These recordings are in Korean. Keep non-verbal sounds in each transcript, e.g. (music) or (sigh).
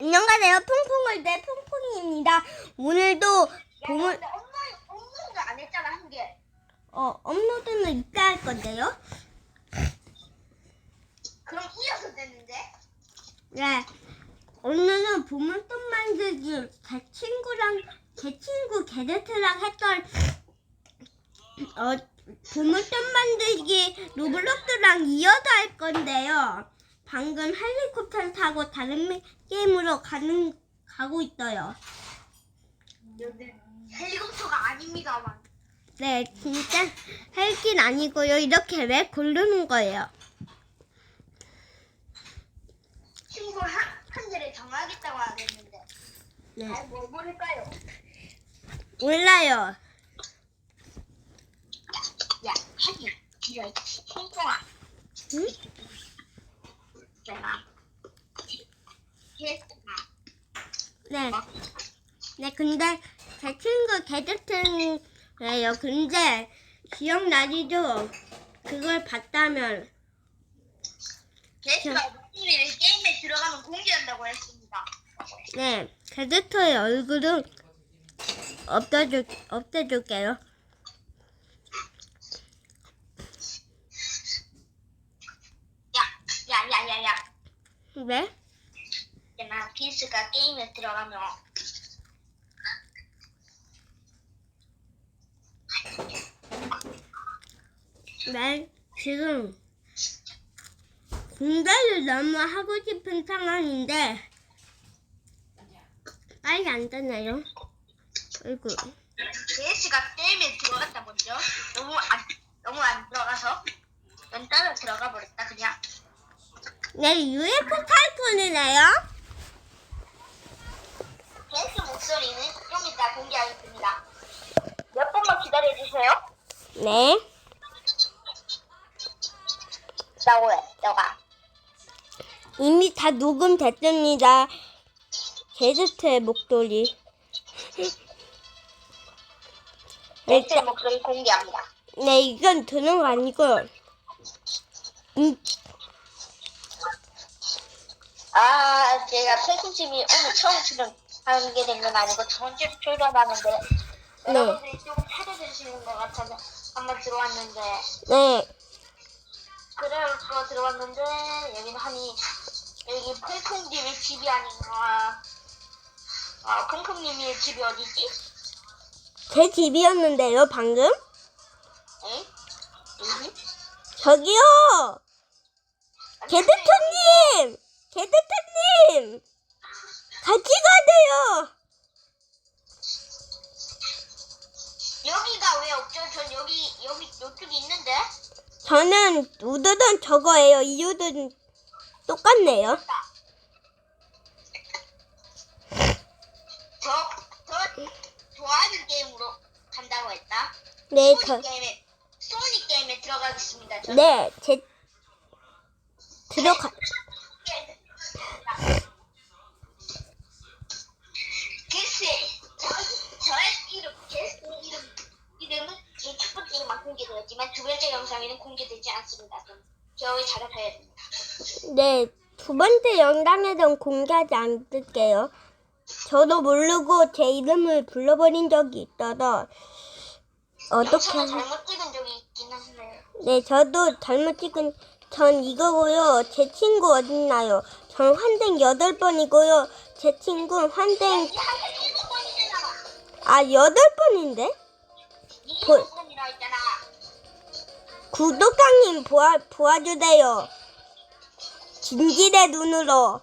안녕하세요. 퐁퐁을 내 퐁퐁입니다. 오늘도 야, 보물 근데 업로드, 업로드 안 했잖아, 한 개. 어, 업로드는 이따 할 건데요. 그럼 이어서 됐는데? 네. 오늘은 보물돈 만들기 제 친구랑 제 친구 게르트랑 했던 어 보물돈 만들기 로블록스랑 이어서 할 건데요. 방금 헬리콥터를 타고 다른 게임으로 가는 가고 있어요. 여기 헬리콥터가 아닙니다만. 네, 진짜 헬긴 아니고요. 이렇게 왜 고르는 거예요? 친구 한, 한 대를 정하겠다고 하겠는데. 네. 아이, 뭘 모를까요? 몰라요. 야, 하기. 이거, 퐁퐁아. 응? 네. 네, 근데 제 친구 게르트예요. 근데 기억나시죠? 그걸 봤다면 게스트가 목소리를 게임에 들어가면 공개한다고 했습니다. 네, 게르트의 얼굴은 없애줄 없애줄게요. 야, 야, 야, 야, 야. 왜? 있잖아, 피스가 게임에 들어가면 네, 지금 공개를 너무 하고 싶은 상황인데 빨리 안 되나요? 아이고. 제시가 게임에 들어갔다 먼저 너무 안 너무 안 들어가서 넌 따라 들어가 버렸다 네, UFO 타이쿤이네요. 제시 목소리는 좀 이따 공개하겠습니다 몇 번만 기다려 주세요 네. 나오래 너가 이미 다 녹음됐습니다. 게스트의 목소리. 네, 제시 목소리 공개합니다 네, 이건 드는 거 아니고. 음, 아 제가 팬심이 오늘 처음 출연하게 된 건 아니고 두 번째 출연하는데 네. 여러분들이 조금 찾아주시는 것 같아서 한번 들어왔는데 네. 그래서 들어왔는데 여기는 하니 여기 콩콩님의 집이 아닌가 아 콩콩님의 집이 어디지? 제 집이었는데요, 방금? 에? 여기? 저기요! 게스트님! 게스트님! 같이 가세요! 여기가 왜 없죠? 전 여기 여기 이쪽에 있는데 저는 우드는 저거예요. 이유는 똑같네요. 저저 좋아하는 게임으로 간다고 했다. 네, 소닉 저, 게임에 소닉 게임에 들어가겠습니다. 저. 네, 제, 들어가, 게스 저 저의 이름 게스 이름 이름은 제 첫 번째만 공개되었지만 두 번째 영상에는 공개되지 않습니다. 좀 기억을 잘하셔야 됩니다. 네, 두 번째 영상에선 공개하지 않을게요. 저도 모르고 제 이름을 불러버린 적이 있어서, 어떻게, 영상을 하- 잘못 찍은 적이 있긴 한데 네, 저도 잘못 찍은, 전 이거고요. 제 친구 어딨나요? 전 환생 여덟 번이고요. 제 친구 환생, 이게 한번 일곱 번이잖아. 아, 여덟 번인데? 있잖아. 구독자님 보아, 보아주세요. 진실의 눈으로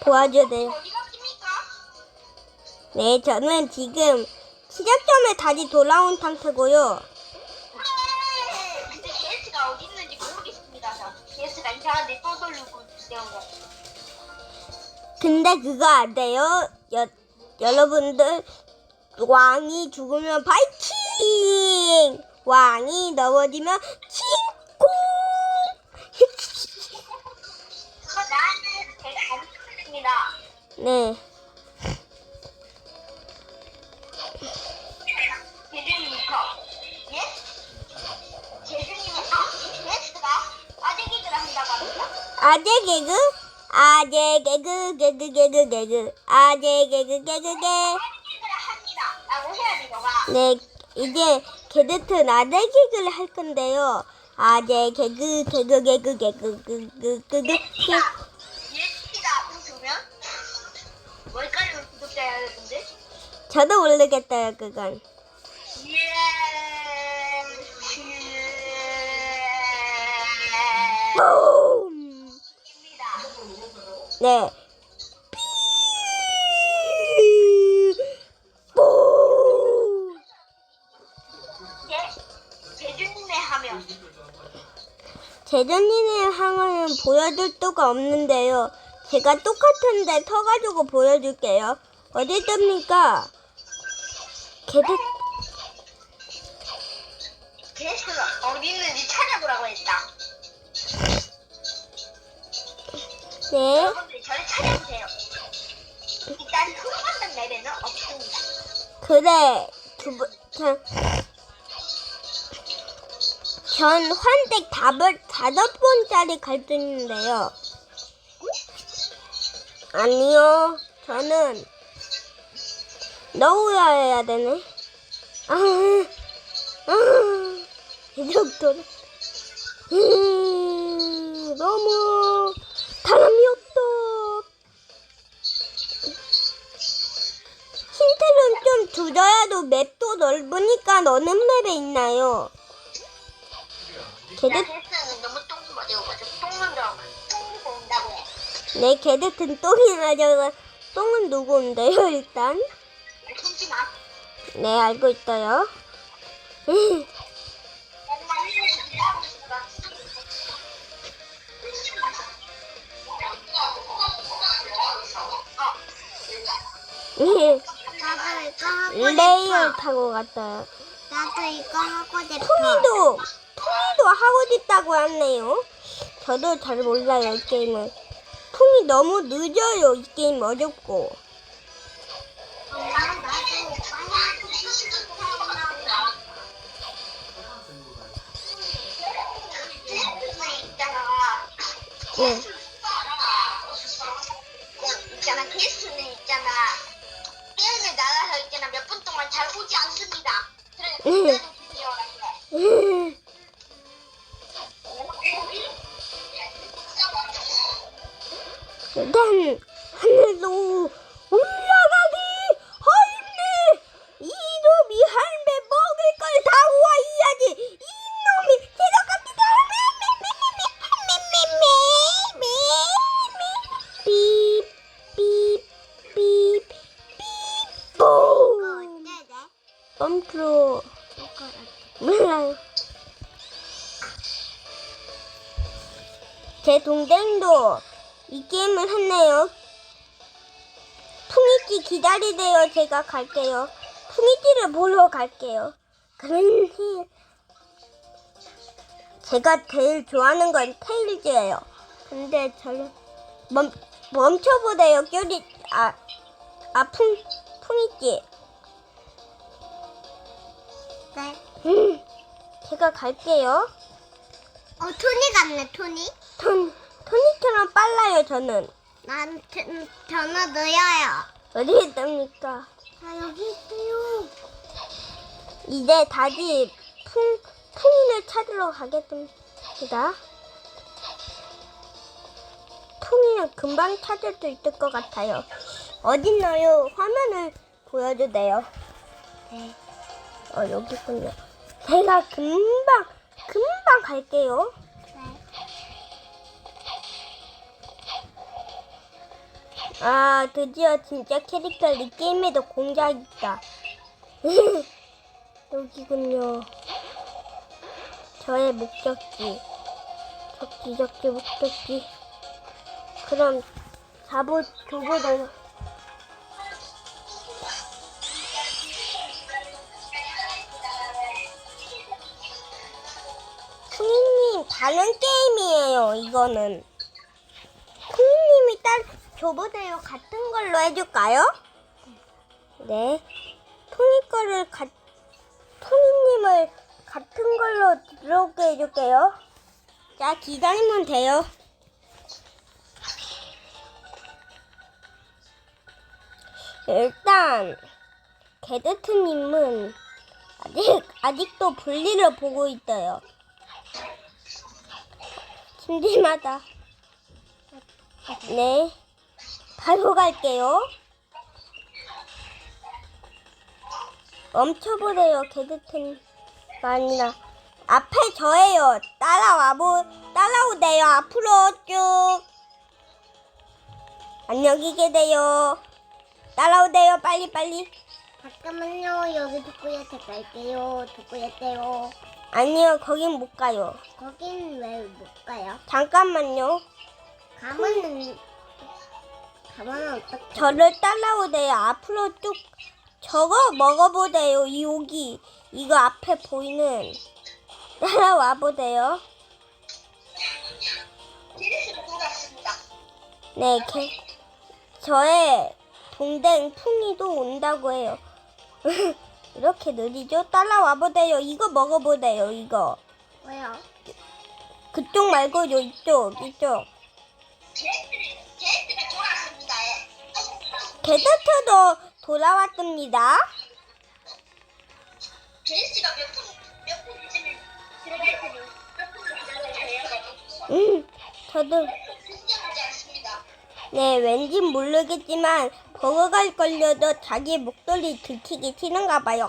보아주세요. 네, 저는 지금 시작점에 다시 돌아온 상태고요. 근데. 근데 그거 안 돼요. 여, 여러분들, 왕이 죽으면 파이팅! 왕이 넘어지면 칭콩! 그거 나는 제가 안 듣습니다. 네. 제주님부터. 예? 제주님은 아, GS가 아재 기를 한다고 합니다. 아재 개그? 아, 아재 개그 개그 개그 개그 아재 개그 개그 개. 개그 네 이제 개드튼 아재 개그를 할 건데요. 아재 개그 개그 개그 개그 그그그그 예스피다. 예스피다. 앞으로 두면 뭘까요? 우리 구독자야 여러분들? 저도 모르겠어요 그건. 예스. 뿜. 입니다. 네. 제전님의 항어는 보여줄 수가 없는데요. 제가 똑같은데 터가지고 보여줄게요. 어디 있습니까? 개드, 게스트가 어디 있는지 찾아보라고 했다. 네. 여러분들 저를 찾아보세요. 일단 후반전 맵에는 없습니다. 그래. 두 번, 전, 전 환댁 다번, 다섯 번짜리 갈수 있는데요. 아니요. 저는 넣어야 해야 되네. 아, 아, 이 정도는. 음, 너무 사람이 없다. 힌트는 좀 줄여야도 맵도 넓으니까 너는 맵에 있나요? 게스트는 너무 똥 맞아요. 맞아. 똥만 들어가. 똥 누고 온다고 해. 내 걔들은 똥이 나져가 똥은 누구 온대요 일단? 숨지 마. 네 알고 있어요. 나도 이거 하고 레이어. 타고 갔어요. 나도 이거 하고 싶어. 통이도 하고 싶다고 하네요. 저도 잘 몰라요 이 게임은. 통이 너무 늦어요 이 게임 어렵고. 네. 있잖아 게스트는 있잖아 게임에 나가서 있잖아 몇 분 동안 잘 오지 않습니다. 그래 음. 기다려주세 (laughs) 요. 음, 갈게요. 풍이띠를 보러 갈게요. 그런데 제가 제일 좋아하는 건 테일즈예요. 근데 저는 멈 멈춰보세요. 껴리 아 아풍 풍이띠. 네. 음, 제가 갈게요. 어 토니 같네 토니. 톤, 토니처럼 빨라요, 저는. 난 전- 전화 넣어요. 어디 있답니까? 아 여기 있어요. 이제 다시 풍, 풍인을 찾으러 가겠습니다. 풍이는 금방 찾을 수 있을 것 같아요. 어딨나요? 화면을 보여주세요. 네. 어, 여기 있군요. 제가 금방, 금방 갈게요. 아, 드디어 진짜 캐릭터 이 게임에도 공작 있다. (laughs) 여기군요. 저의 목적지. 적지, 적지, 목적지. 그럼, 잡어, 줘보다. 풍이님, 다른 게임이에요, 이거는. 저보다요 같은 걸로 해줄까요? 네. 통이 거를 가, 통이님을 같은 걸로 들어오게 해줄게요. 자, 기다리면 돼요. 일단 게드트님은 아직 아직도 볼일을 보고 있어요. 심심하다. 네, 바로 갈게요. 멈춰보래요, 게드트님. 아니라 앞에 저예요. 따라와보, 따라오대요. 앞으로 쭉. 안녕히 계세요. 따라오대요. 빨리 빨리. 잠깐만요. 여기 두꾸야테 갈게요. 두꾸야테요. 아니요, 거긴 못 가요. 거긴 왜 못 가요? 잠깐만요. 가면은 저를 따라오대요. 앞으로 쭉. 저거 먹어보대요. 이 여기 이거 앞에 보이는 (laughs) 따라와 돌아왔습니다. 네, 개, 저의 동생 풍이도 온다고 해요. (laughs) 이렇게 느리죠? 따라와 보대요. 이거 먹어보대요. 이거. 왜요? 그쪽 말고 요 이쪽, 이쪽. 제리스를 게스트도 돌아왔습니다. 제리스가 몇 분 몇 분쯤에 들어갈 테니 몇 분을 기다려야. 음, 저도. 네 왠지 모르겠지만 버거갈 걸려도 자기 목소리 들키기 싫은가 봐요.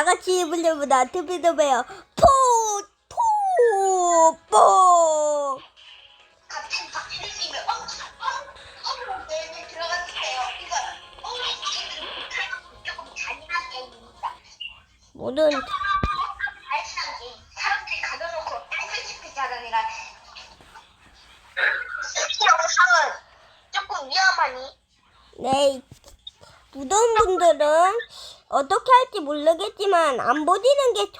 다 같이 불려보다 드피드 베어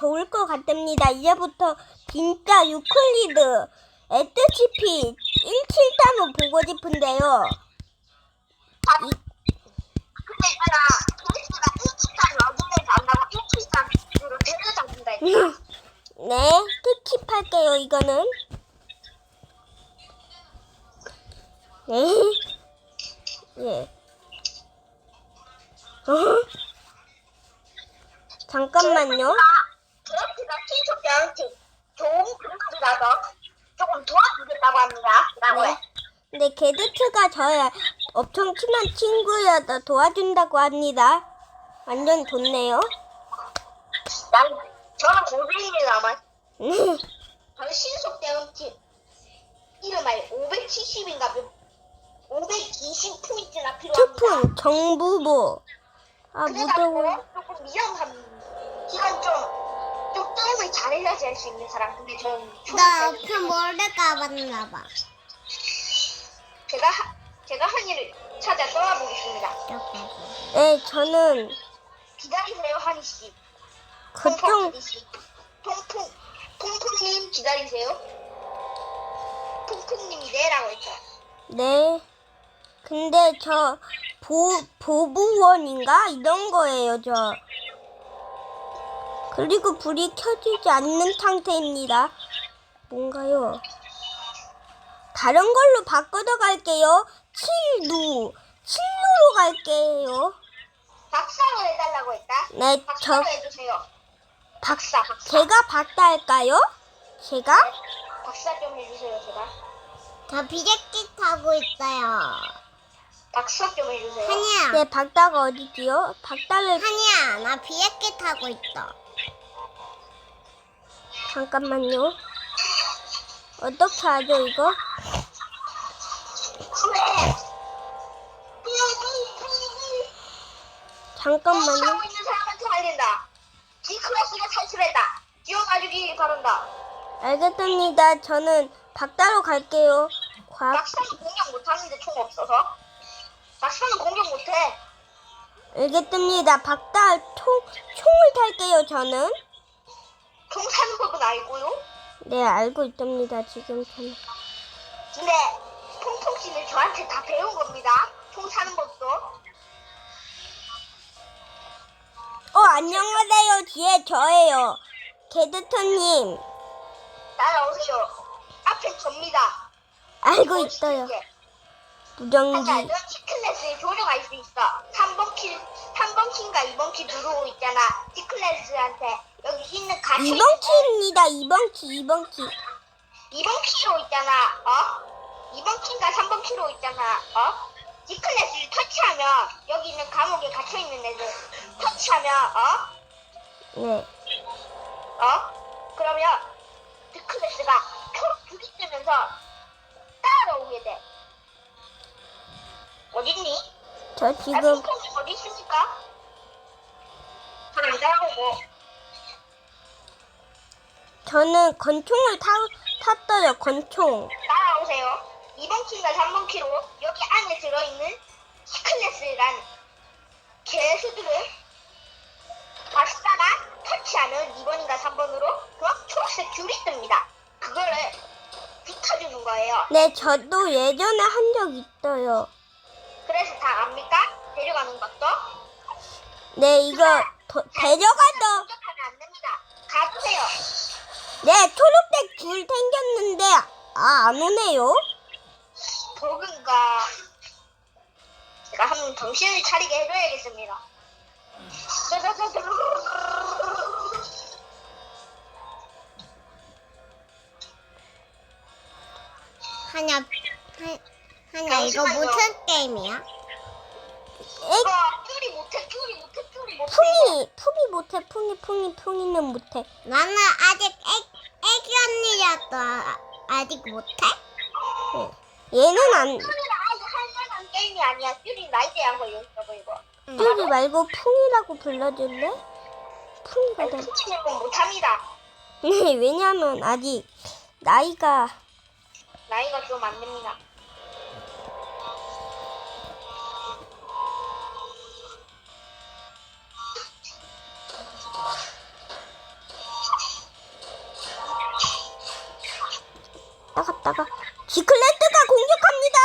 좋을 것 같습니다. 이제부터 진짜 유클리드 SCP 173을 보고 싶은데요. 이, 근데 있잖아 도리스가 173 어딘지 안다고 173으로 데려잡는다 했잖아. (laughs) 네, 스킵할게요, 이거는. 네. (laughs) 예. 어? (laughs) 잠깐만요. 제이트가 친척들한테 좋은 분들이라서 조금 도와주겠다고 합니다. 라고 네. 해. 근데 게드트가 저의 엄청 친한 친구여서 도와준다고 합니다. 완전 좋네요. 난, 저는 고생입니다만, 네. 저희 신속 대응팀 이름을 570인가 520포인트나 필요합니다. 투푼 정부보. 아, 무더워. 그래가지고 조금 위험한 시간 좀, 잘해야지 할수 있는 사람. 근데 저는 나 초보자니까 옆에 뭐를 까봤나 봐. 제가, 하- 제가 한 일을 찾아 떠나보겠습니다. 이렇게. 네, 저는 기다리세요, 한희 씨. 씨. 퐁퐁, 퐁퐁님 기다리세요. 퐁퐁님이 네라고 했죠. 네. 근데 저 보, 보부원인가? 이런 거예요, 저. 그리고 불이 켜지지 않는 상태입니다. 뭔가요? 다른 걸로 바꿔서 갈게요. 칠루. 칠루로 갈게요. 박사로 해달라고 했다. 네, 저, 박사로 해주세요. 박, 박사, 박사. 제가 박사 할까요? 제가? 박사 좀 해주세요, 제가. 저 비행기 타고 있어요. 박사 좀 해주세요. 한이야. 네, 박사가 어디지요? 박사를, 한이야, 나 비행기 타고 있어. 잠깐만요. 어떻게 하죠, 이거? 잠깐만요. 하고 있는 사람한테 알린다. G클래스가 탈출했다. 기억가주기 바란다. 알겠습니다. 저는 박사로 갈게요. 과학, 박사는 공격 못하는데 총 없어서. 박사는 공격 못해. 알겠습니다. 박사 총, 총을 탈게요, 저는. 총 사는 법은 알고요. 네, 알고 있습니다, 지금 저는. 근데 퐁퐁 씨는 저한테 다 배운 겁니다. 총 사는 법도. 어, 안녕하세요. 뒤에 저예요. 게드터님. 따라오세요. 앞에 접니다. 알고 있어요. 무전기. 하나, 너 C클래스에 조정할 수 있어. 3번 키, 3번 키인가 2번 키 누르고 있잖아. C클래스한테 여기 있는 가치 2번 키입니다. 2번 키, 2번 키. 2번 키로 있잖아. 어? 2번 키인가 3번 키로 있잖아. 어? C클래스를 터치하면 여기 있는 감옥에 갇혀 있는 애들 터치하면 어? 네. 어? 그러면 C클래스가 초록 불이 뜨면서 따라오게 돼. 어딨니? 저 지금 지금 어디 있습니까? 저안 따라오고 저는 권총을 타, 탔어요. 권총. 따라오세요. 2번 키인가 3번 키로 여기 안에 들어있는 C클래스란 개수들을 박사가 터치하면 2번인가 3번으로 그럼 초록색 줄이 뜹니다. 그거를 붙여주는 거예요. 네, 저도 예전에 한 적 있어요. 그래서 다 압니까? 데려가는 것도? 네, 이거 도, 데려가도. 가보세요. 네, 초록색 줄 생겼는데 아, 안 오네요. 버그인가? 제가 한번 정신을 차리게 해줘야겠습니다. (laughs) 하냐, 하, 하냐, 이거 무슨 게임이야? 에, 이거 쭈리 못해, 쭈리 못해, 쭈리 못해. 풍이, 풍이 못해, 풍이, 풍이, 풍이는 못해. 나는 아직 애, 애기 언니라도 아- 아직 못해? 얘는 안, 쭈리는 아직 할 만한 게임이 아니야. 쭈리 나이 대한 거였어, 이거. 쭈리 말고 풍이라고 불러줄래? 풍이가 돼. 건 못합니다. (laughs) 네, 왜냐면 아직 나이가 나이가 좀 안 됩니다. 따갔다가 지클레트가 공격합니다.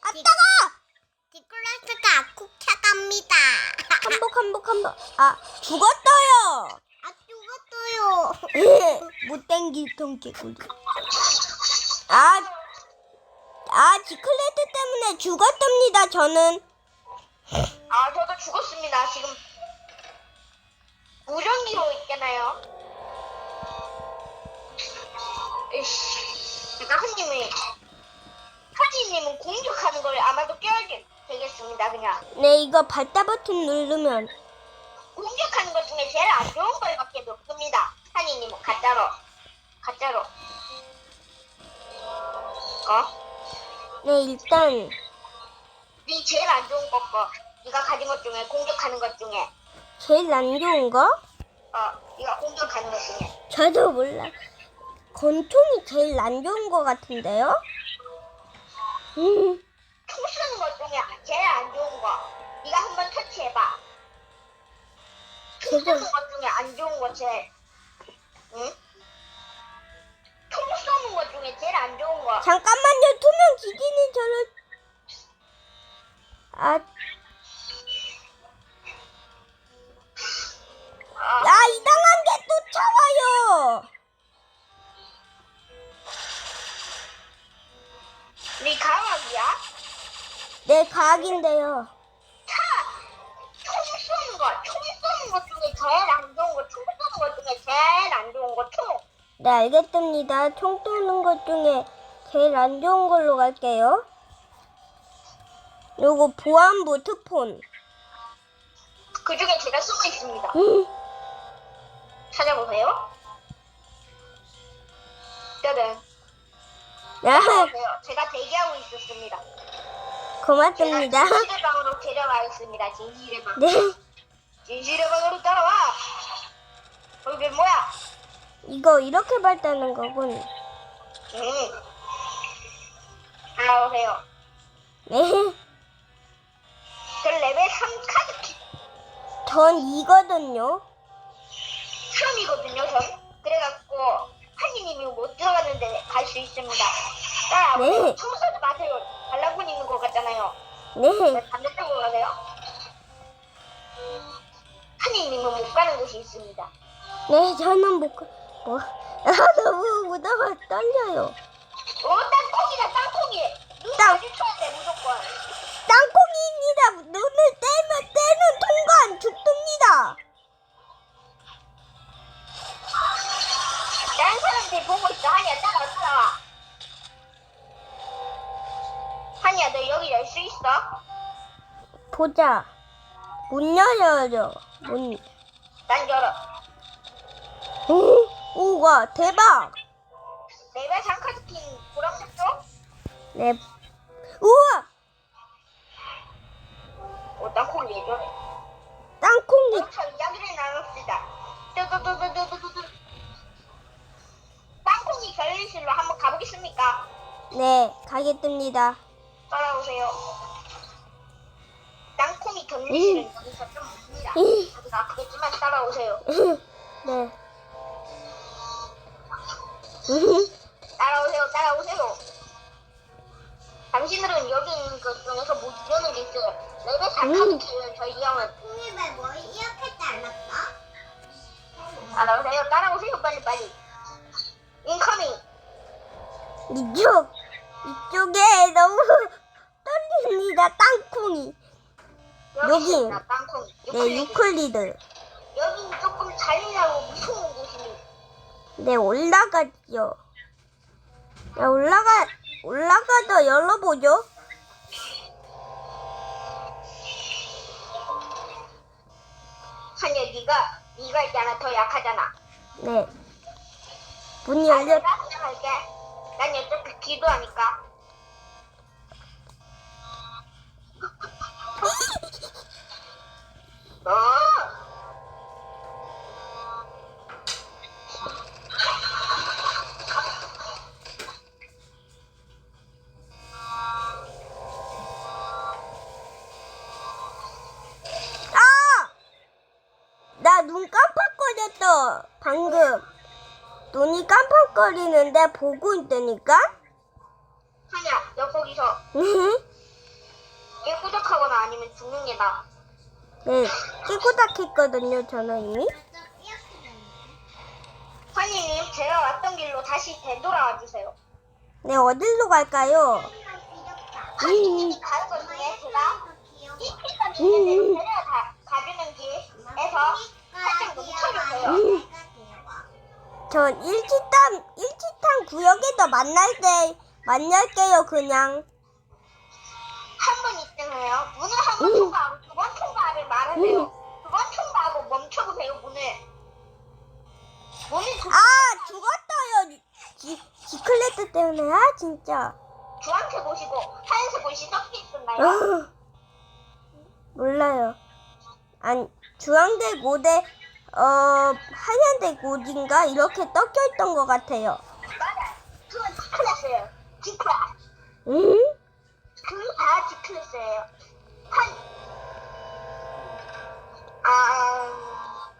아 따가! 디클래스가 쿡차갑니다. 한복 한복 한복. 아 죽었어요. 아, 죽었어요. 예, 못 땡길 통 개구리. 아, 아 지클레트 때문에 죽었답니다. 저는 그냥 네 이거 발다 버튼 누르면 공격하는 것 중에 제일 안 좋은 걸밖에 없습니다. 한이님은 가짜로, 가짜로. 어? 네 일단 네 제일 안 좋은 거 거. 네가 가진 것 중에 공격하는 것 중에 제일 안 좋은 거 어, 네가 공격하는 것 중에 저도 몰라. 권총이 제일 안 좋은 거 같은데요? 음, 제일 안 좋은 거. 네가 한번 터치해봐. 총 제가- 쓰는 것 중에 안 좋은 거 제일. 응? 총 쏘는 것 중에 제일 안 좋은 거. 잠깐만요. 투명 기진이 저를 아, 어, 야 이상한 게 쫓아와요. 네 강학이야? 네 과학인데요. 차! 총 쏘는 거. 총 쏘는 것 중에 제일 안 좋은 거. 총 쏘는 것 중에 제일 안 좋은 거. 총. 네 알겠습니다. 총 쏘는 것 중에 제일 안 좋은 걸로 갈게요. 요거 보안부 특폰. 그 중에 제가 쓰고 있습니다. 음, 찾아보세요. 짜잔. 네 찾아보세요. 제가 대기하고 있었습니다. 고맙습니다. 진실의 방으로 데려가겠습니다. 진실의 방. 네 진실의 방으로 따라와. 거기 뭐야? 이거 이렇게 발다는 거군. 응. 따라오세요. 네. 저 레벨 3 카드키 전 이거든요. 3이거든요, 전. 그래갖고, 한이님이 못 들어갔는데 갈 수 있습니다. 야, 네. 네. 춤 쏘지 마세요. 반란군 있는 것 같잖아요. 네. 왜 반대쪽으로 가세요? 하니님은 못 가는 곳이 있습니다. 네, 저는 못, 가- 뭐, 아, 너무 무더워 떨려요. 어, 땅콩이다, 땅콩이. 눈 땅. 마주 쳐야 돼, 무조건. 땅콩이입니다. 눈을 떼면 떼는 통관 죽습니다. 다른 사람들이 보고 있어. 하니야, 따라와, 따라와. 하니야, 너 여기 열 수 있어? 보자. 문 열어요. 문. 난 열어. 오, 우와, 대박. 내발 잠깐 스킨 보라색도? 네. 우와, 어, 땅콩이 왜 저래? 땅콩이. 여기서 이야기를 나눕시다. 뚜두두두두두두. 땅콩이 결례실로 한번 가보겠습니까? 네, 가겠습니다. 따라오세요. 땅콩이 결례실은 여기서 좀 멉니다. 음. 여기가 아프겠지만 따라오세요. 네. 따라오세요. 따라오세요. 당신들은 여기 있는 것 중에서 못 이겨는 게 있어요. 레벨 4카드키예요 저희 형은. 형님 왜뭐 이렇게 잘랐어? 따라오세요. 따라오세요. 빨리 빨리. 인커밍. 이쪽, 이쪽에 너무 떨립니다. 땅콩이. 여기 여기. 있습니다. 땅콩이. 네, 유클리드. 유클리드. 여긴 조금 잔인하고 무서운 곳이니 네, 올라가죠. 네, 올라가, 올라가서 열어보죠. 한야 네가 네가 있잖아 더 약하잖아 네. 문이 아, 열려, 내가 할게 난 어차피 기도하니까 나눈 깜빡거렸어. 방금. 눈이 깜빡거리는데 보고 있다니까? 한야 너 거기서 깨꾸덕하거나 아니면 죽는 게 나아 네, 끼고닥했거든요, 저는 이미. 환희님 제가 왔던 길로 다시 되돌아와 주세요 네, 어디로 갈까요? 환희님이 가는 것 중에 제가 이 길만 있는데 내가 가, 가주는 길에서 살짝 멈춰주세요 전 일치탄, 일치탄 구역에서 만날 때, 만날게요, 그냥. 한번 있잖아요. 문을 한 번 통과하고 두 번 통과를 말하세요. 두 번 통과하고 멈춰보세요, 문을. 문을 두, 아, 죽었어요. 지, 지클레트 때문에, 아, 진짜. 주황색 옷이고 하얀색 옷이 섞여 있었나요? 아, 몰라요. 아니, 주황색 옷에, 어, 하얀색 옷인가? 이렇게 떡여 있던 것 같아요. 맞아. 그건 G클래스예요. G클래스. 응? 그다 G클래스예요. 한, 아,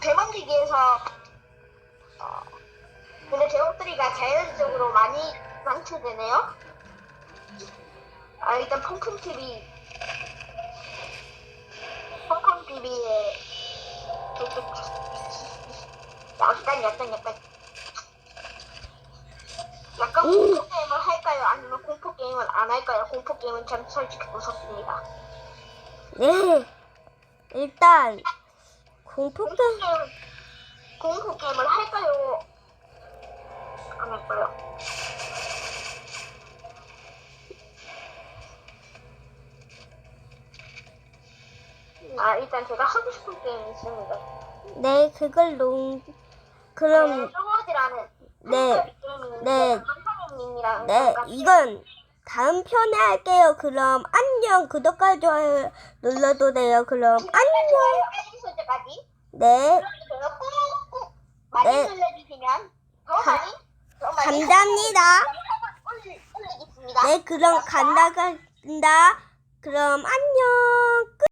대만기기에서 어, 근데 제목들이가 자연적으로 많이 망치되네요. 아 일단 펑펑 TV, 펑펑 TV에 약간 약간 약간 약간 음. 공포 게임을 할까요? 아니면 공포 게임을 안 할까요? 공포 게임은 참 솔직히 무섭습니다. 네. 일단, 공포 공포 게임, 게임 공포 게임을 할까요? 안 할까요? 아 일단 제가 하고 싶은 게임이 있습니다. 네, 그걸로, 그럼, 로봇이라는 네. 네. 네, 이건 다음 편에 할게요. 그럼 안녕. 구독과 좋아요 눌러도 돼요. 그럼 안녕. 알림 설정까지 네, 제가 꾹꾹 많이 네. 눌러주시면 더 가- 많이 더 많이 감사합니다. 영상을 올리, 올리겠습니다. 네, 그럼 간다 간다. 그럼 안녕. 끝.